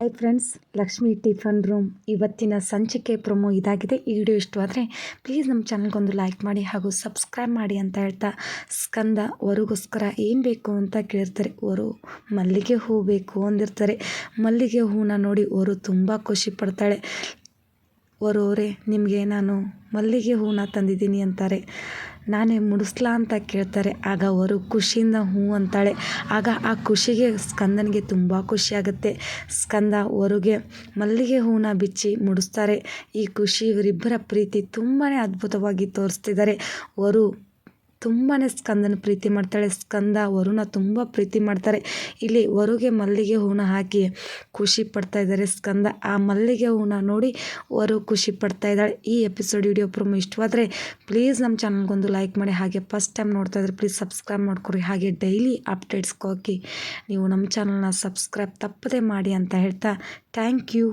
Hi friends Lakshmi tiffin room ಇವತ್ತಿನ ಸಂಚಿಕೆ promo ಇದಾಗಿದೆ. ಈ ವಿಡಿಯೋ ಇಷ್ಟವಾದರೆ ಪ್ಲೀಸ್ ನಮ್ಮ ಚಾನಲ್ಗೊಂದು ಲೈಕ್ ಮಾಡಿ ಹಾಗೂ ಸಬ್ಸ್ಕ್ರೈಬ್ ಮಾಡಿ ಅಂತ ಹೇಳ್ತಾ ಸ್ಕಂದ ವರುಗೋಸ್ಕರ ಏನು ಬೇಕು ಅಂತ ಕೇಳಿರ್ತಾರೆ ವರು ಮಲ್ಲಿಗೆ ಹೂ ಬೇಕು ಅಂದಿರ್ತಾರೆ. ಮಲ್ಲಿಗೆ ಹೂನ ನೋಡಿ ವರು ತುಂಬ ಖುಷಿ ಪಡ್ತಾಳೆ. ಅವರೇ ನಿಮಗೆ ನಾನು ಮಲ್ಲಿಗೆ ಹೂವನ್ನ ತಂದಿದ್ದೀನಿ ಅಂತಾರೆ. ನಾನೇ ಮುಡಿಸ್ಲಾ ಅಂತ ಕೇಳ್ತಾರೆ. ಆಗ ಅವರು ಖುಷಿಯಿಂದ ಹ್ಞೂ ಅಂತಾಳೆ. ಆಗ ಆ ಖುಷಿಗೆ ಸ್ಕಂದನಿಗೆ ತುಂಬ ಖುಷಿಯಾಗುತ್ತೆ ಸ್ಕಂದ ಹೊರಗೆ ಮಲ್ಲಿಗೆ ಹೂವನ್ನ ಬಿಚ್ಚಿ ಮುಡಿಸ್ತಾರೆ. ಈ ಖುಷಿ ಇವರಿಬ್ಬರ ಪ್ರೀತಿ ತುಂಬಾ ಅದ್ಭುತವಾಗಿ ತೋರಿಸ್ತಿದ್ದಾರೆ. ವರು ತುಂಬಾ ಸ್ಕಂದನ ಪ್ರೀತಿ ಮಾಡ್ತಾಳೆ. ಸ್ಕಂದ ವರುಣ ತುಂಬ ಪ್ರೀತಿ ಮಾಡ್ತಾರೆ. ಇಲ್ಲಿ ವರುಗೆ ಮಲ್ಲಿಗೆ ಹೂನ ಹಾಕಿ ಖುಷಿ ಪಡ್ತಾ ಇದ್ದಾರೆ ಸ್ಕಂದ. ಆ ಮಲ್ಲಿಗೆ ಹೂನ ನೋಡಿ ವರು ಖುಷಿ ಪಡ್ತಾ ಇದ್ದಾಳೆ. ಈ ಎಪಿಸೋಡ್ ವಿಡಿಯೋ ಪ್ರೊಮೋ ಇಷ್ಟವಾದರೆ ಪ್ಲೀಸ್ ನಮ್ಮ ಚಾನಲ್ಗೊಂದು ಲೈಕ್ ಮಾಡಿ. ಹಾಗೆ ಫಸ್ಟ್ ಟೈಮ್ ನೋಡ್ತಾ ಇದ್ರೆ ಪ್ಲೀಸ್ ಸಬ್ಸ್ಕ್ರೈಬ್ ಮಾಡ್ಕೊರಿ ಹಾಗೆ ಡೈಲಿ ಅಪ್ಡೇಟ್ಸ್ಗೋಗಿ ನೀವು ನಮ್ಮ ಚಾನಲ್ನ ಸಬ್ಸ್ಕ್ರೈಬ್ ತಪ್ಪದೇ ಮಾಡಿ ಅಂತ ಹೇಳ್ತಾ ಥ್ಯಾಂಕ್ ಯು.